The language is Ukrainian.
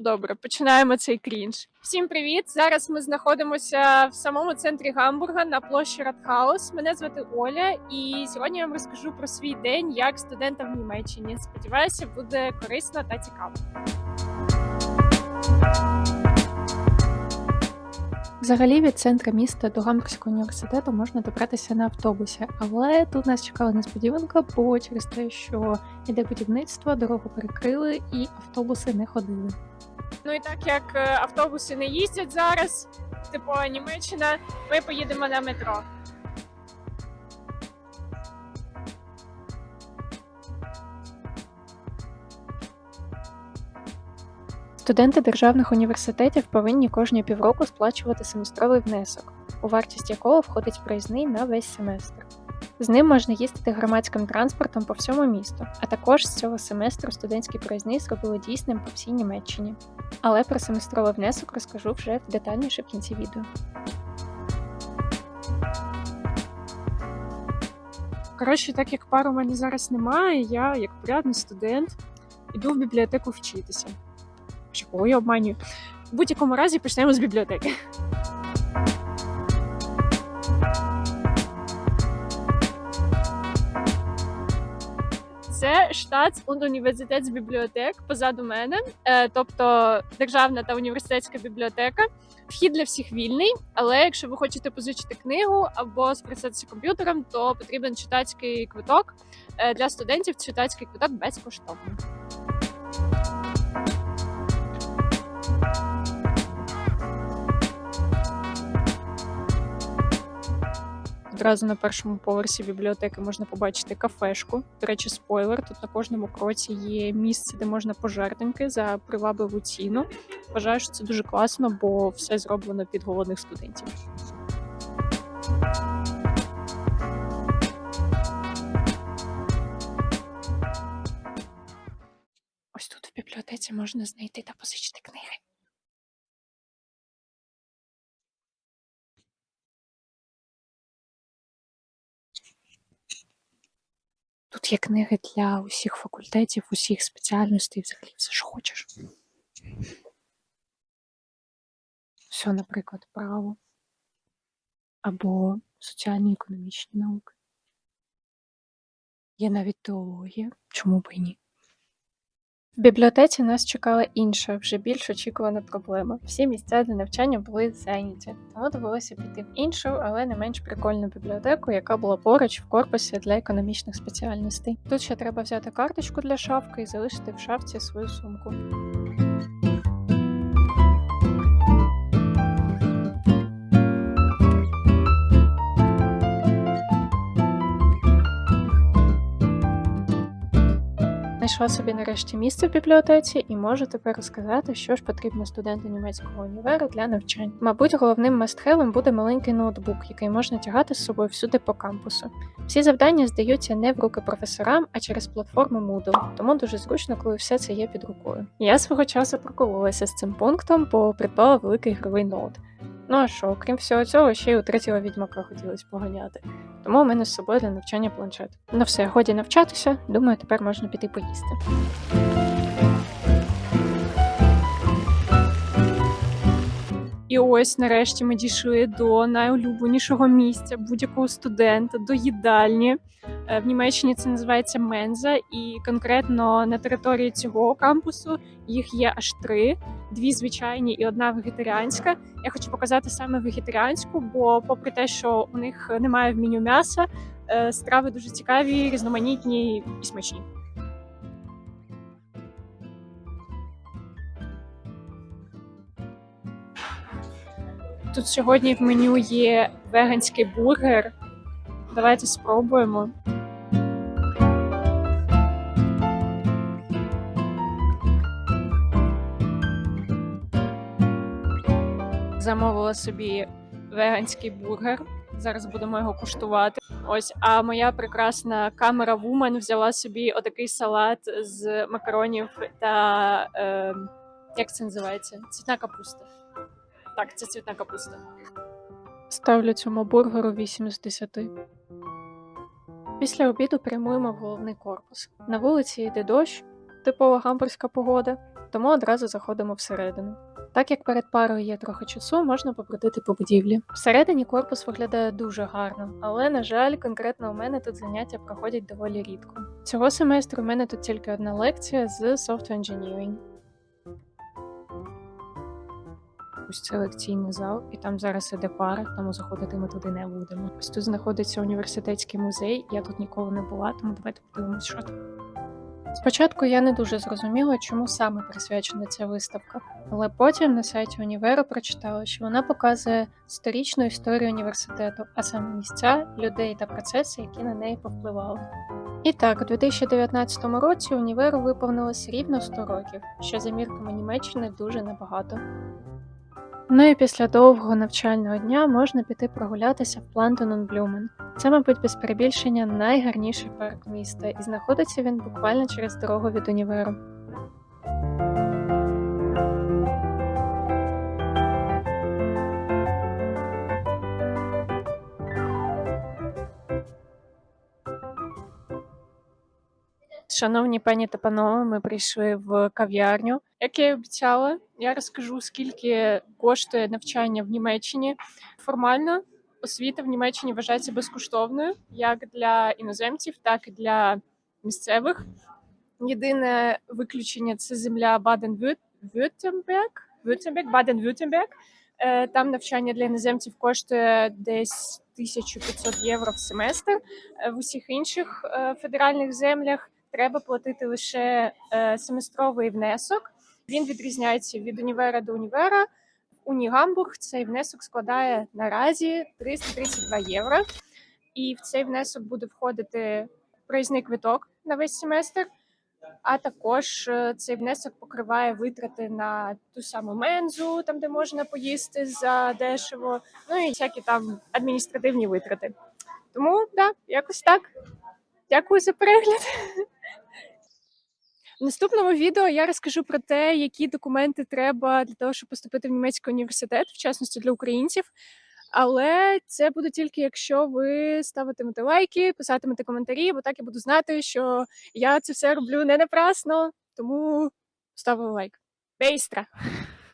Добре, починаємо цей крінж. Всім привіт! Зараз ми знаходимося в самому центрі Гамбурга на площі Радхаус. Мене звати Оля, і сьогодні я вам розкажу про свій день як студента в Німеччині. Сподіваюся, буде корисно та цікаво. Взагалі від центра міста до Гамбурзького університету можна добратися на автобусі, але тут нас чекала несподіванка, бо через те, що іде будівництво, дорогу перекрили і автобуси не ходили. Ну і так як е, автобуси не їздять зараз, типу Німеччина, ми поїдемо на метро. Студенти державних університетів повинні кожні півроку сплачувати семестровий внесок, у вартість якого входить проїзний на весь семестр. З ним можна їздити громадським транспортом по всьому місту, а також з цього семестру студентський проїзний зробили дійсним по всій Німеччині. Але про семестровий внесок розкажу вже детальніше в кінці відео. Коротше, так як пар у мене зараз немає, я, як порядний студент, іду в бібліотеку вчитися. Чого я обманюю? В будь-якому разі почнемо з бібліотеки. Це штат університет з бібліотек позаду мене, Е, тобто державна та університетська бібліотека. Вхід для всіх вільний, але якщо ви хочете позичити книгу або скористатися комп'ютером, то потрібен читацький квиток. Е, Для студентів читацький квиток безкоштовний. Одразу на першому поверсі бібліотеки можна побачити кафешку. До речі, спойлер. Тут на кожному кроці є місце, де можна пожертвинки за привабливу ціну. Вважаю, що це дуже класно, бо все зроблено під голодних студентів. Ось тут в бібліотеці можна знайти та позичити книги. Тут є книги для усіх факультетів, усіх спеціальностей, взагалі все, що хочеш. Все, наприклад, право або соціальні економічні науки. Є навіть теологія, чому б і ні. В бібліотеці нас чекала інша, вже більш очікувана проблема. Всі місця для навчання були зайняті, тому довелося піти в іншу, але не менш прикольну бібліотеку, яка була поруч в корпусі для економічних спеціальностей. Тут ще треба взяти карточку для шафки і залишити в шафці свою сумку. Знайшла собі нарешті місце в бібліотеці і можу тепер розказати, що ж потрібно студенту німецького універу для навчань. Мабуть, головним мастхевом буде маленький ноутбук, який можна тягати з собою всюди по кампусу. Всі завдання здаються не в руки професорам, а через платформу Moodle, тому дуже зручно, коли все це є під рукою. Я свого часу прокололася з цим пунктом, бо придбала великий ігровий ноут. Ну а що, окрім всього цього, ще й у третього відьмака хотілося поганяти. Тому у мене з собою для навчання планшет. Ну все, годі навчатися. Думаю, тепер можна піти поїсти. І ось нарешті ми дійшли до найулюбленішого місця будь-якого студента, до їдальні. Е, В Німеччині це називається Менза, і конкретно на території цього кампусу їх є аж три: дві звичайні і одна вегетаріанська. Я хочу показати саме вегетаріанську, бо, попри те, що у них немає в меню м'яса, е, страви дуже цікаві, різноманітні і смачні. Тут сьогодні в меню є веганський бургер. Давайте спробуємо. Замовила собі веганський бургер. Зараз будемо його куштувати. Ось, а моя прекрасна камера Вумен взяла собі отакий салат з макаронів та е, як це називається? Цвітна капуста. Так, це цвітна капуста. Ставлю цьому бургеру 8 з 10. Після обіду прямуємо в головний корпус. На вулиці йде дощ, типова гамбурзька погода. тому одразу заходимо всередину. Так як перед парою є трохи часу, можна побродити по будівлі. Всередині корпус виглядає дуже гарно, але, на жаль, конкретно у мене тут заняття проходять доволі рідко. Цього семестру у мене тут тільки одна лекція з Software Engineering. Це лекційний зал, і там зараз іде пара, тому заходити ми туди не будемо. Ось тут знаходиться університетський музей. Я тут ніколи не була, тому давайте подивимось, що там. Спочатку я не дуже зрозуміла, чому саме присвячена ця виставка, але потім на сайті універу прочитала, що вона показує сторічну історію університету, а саме місця, людей та процеси, які на неї повпливали. І так, у 2019 році універу виповнилось рівно 100 років, що за мірками Німеччини дуже небагато. Ну і після довгого навчального дня можна піти прогулятися в Плантонен-Блюмен. Це, мабуть, без перебільшення найгарніший парк міста, і знаходиться він буквально через дорогу від універу. Шановні пані та панове, ми прийшли в кав'ярню. Як я і обіцяла, я розкажу, скільки коштує навчання в Німеччині. Формально освіта в Німеччині вважається безкоштовною як для іноземців, так і для місцевих. Єдине виключення це земля Баден-Вюртемберг, Вюртемберг, Баден-Вюртемберг. Е, Там навчання для іноземців коштує десь 1500 євро в семестр. Е, В усіх інших е, федеральних землях треба платити лише семестровий внесок. Він відрізняється від універа до універа. Уні Гамбург цей внесок складає наразі 332 євро. І в цей внесок буде входити проїзний квиток на весь семестр. А також е, цей внесок покриває витрати на ту саму мензу, там де можна поїсти за дешево, ну і всякі там адміністративні витрати. Тому да, якось так. Дякую за перегляд. В наступному відео я розкажу про те, які документи треба для того, щоб поступити в німецький університет, в частності для українців. Але це буде тільки якщо ви ставитимете лайки, писатимете коментарі, бо так я буду знати, що я це все роблю не напрасно, тому ставили лайк. Бейстра!